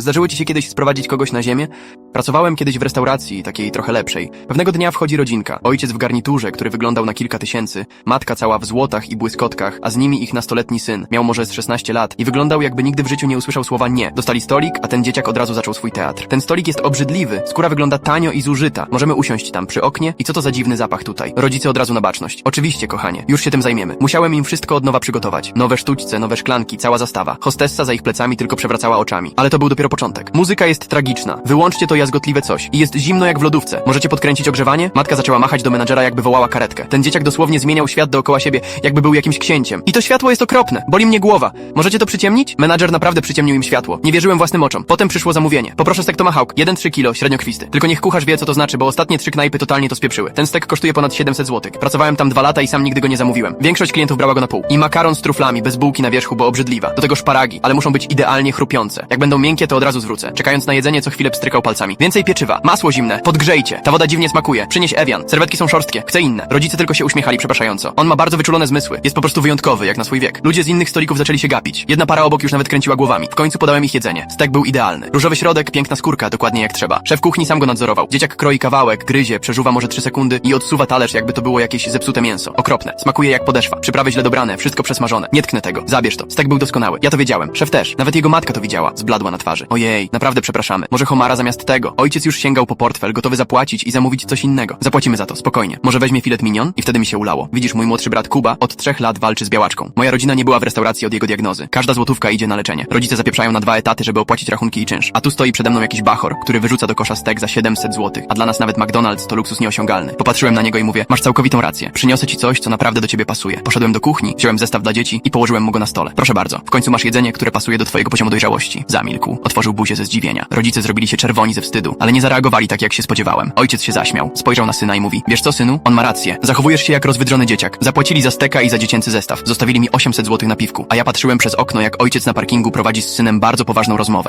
Zdarzyło ci się kiedyś sprowadzić kogoś na ziemię? Pracowałem kiedyś w restauracji, takiej trochę lepszej. Pewnego dnia wchodzi rodzinka. Ojciec w garniturze, który wyglądał na kilka tysięcy, matka cała w złotach i błyskotkach, a z nimi ich nastoletni syn. Miał może z 16 lat i wyglądał jakby nigdy w życiu nie usłyszał słowa nie. Dostali stolik, a ten dzieciak od razu zaczął swój teatr. Ten stolik jest obrzydliwy, skóra wygląda tanio i zużyta. Możemy usiąść tam przy oknie i co to za dziwny zapach tutaj? Rodzice od razu na baczność. Oczywiście, kochanie, już się tym zajmiemy. Musiałem im wszystko od nowa przygotować. Nowe sztućce, nowe szklanki, cała zastawa. Hostessa za ich plecami tylko przewracała oczami. Ale to był dopiero początek. Muzyka jest tragiczna. Wyłączcie to jazgotliwe coś. I jest zimno jak w lodówce. Możecie podkręcić ogrzewanie? Matka zaczęła machać do menadżera, jakby wołała karetkę. Ten dzieciak dosłownie zmieniał świat dookoła siebie, jakby był jakimś księciem. I to światło jest okropne. Boli mnie głowa. Możecie to przyciemnić? Menadżer naprawdę przyciemnił im światło. Nie wierzyłem własnym oczom. Potem przyszło zamówienie. Poproszę stek tomahawk. 1-3 kilo, średniokwisty. Tylko niech kucharz wie, co to znaczy, bo ostatnie trzy knajpy totalnie to spieprzyły. Ten stek kosztuje ponad 700 zł. Pracowałem tam dwa lata i sam nigdy go nie zamówiłem. Większość klientów brała go na pół. I makaron z truflami, bez bułki na wierzchu, bo obrzydliwa. Do tego szparagi, ale muszą być idealnie chrupiące. Jak będą miękkie, to od razu zwrócę. Czekając na jedzenie, co chwilę pstrykał palcami. Więcej pieczywa, masło zimne, podgrzejcie. Ta woda dziwnie smakuje. Przynieś Evian. Serwetki są szorstkie, chcę inne. Rodzice tylko się uśmiechali przepraszająco. On ma bardzo wyczulone zmysły. Jest po prostu wyjątkowy, jak na swój wiek. Ludzie z innych stolików zaczęli się gapić. Jedna para obok już nawet kręciła głowami. W końcu podałem ich jedzenie. Stek był idealny. Różowy środek, piękna skórka, dokładnie jak trzeba. Szef kuchni sam go nadzorował. Dzieciak kroi kawałek, gryzie, przeżuwa może 3 sekundy i odsuwa talerz, jakby to było jakieś zepsute mięso. Okropne. Smakuje jak podeszwa. Przyprawy źle dobrane, wszystko przesmażone. Nie tknę tego. Zabierz to. Stek był doskonały. Ja to wiedziałem. Szef też. Nawet jego matka to widziała. Zbladła na twarzy. Ojej, naprawdę przepraszamy. Może homara zamiast tego. Ojciec już sięgał po portfel, gotowy zapłacić i zamówić coś innego. Zapłacimy za to, spokojnie. Może weźmie filet minion? I wtedy mi się ulało. Widzisz, mój młodszy brat Kuba od trzech lat walczy z białaczką. Moja rodzina nie była w restauracji od jego diagnozy. Każda złotówka idzie na leczenie. Rodzice zapieprzają na dwa etaty, żeby opłacić rachunki i czynsz. A tu stoi przede mną jakiś bachor, który wyrzuca do kosza stek za 700 zł. A dla nas nawet McDonald's to luksus nieosiągalny. Popatrzyłem na niego i mówię, masz całkowitą rację. Przyniosę ci coś, co naprawdę do ciebie pasuje. Poszedłem do kuchni, wziąłem zestaw dla dzieci i położyłem mu go na stole. Proszę bardzo, w końcu masz jedzenie, które pasuje do twojego poziomu dojrzałości. Zamilkł. Otworzył buzię ze zdziwienia. Rodzice zrobili się czerwoni ze wstydu, ale nie zareagowali tak, jak się spodziewałem. Ojciec się zaśmiał. Spojrzał na syna i mówi, wiesz co, synu? On ma rację. Zachowujesz się jak rozwydrzony dzieciak. Zapłacili za steka i za dziecięcy zestaw. Zostawili mi 800 zł na piwku, a ja patrzyłem przez okno, jak ojciec na parkingu prowadzi z synem bardzo poważną rozmowę.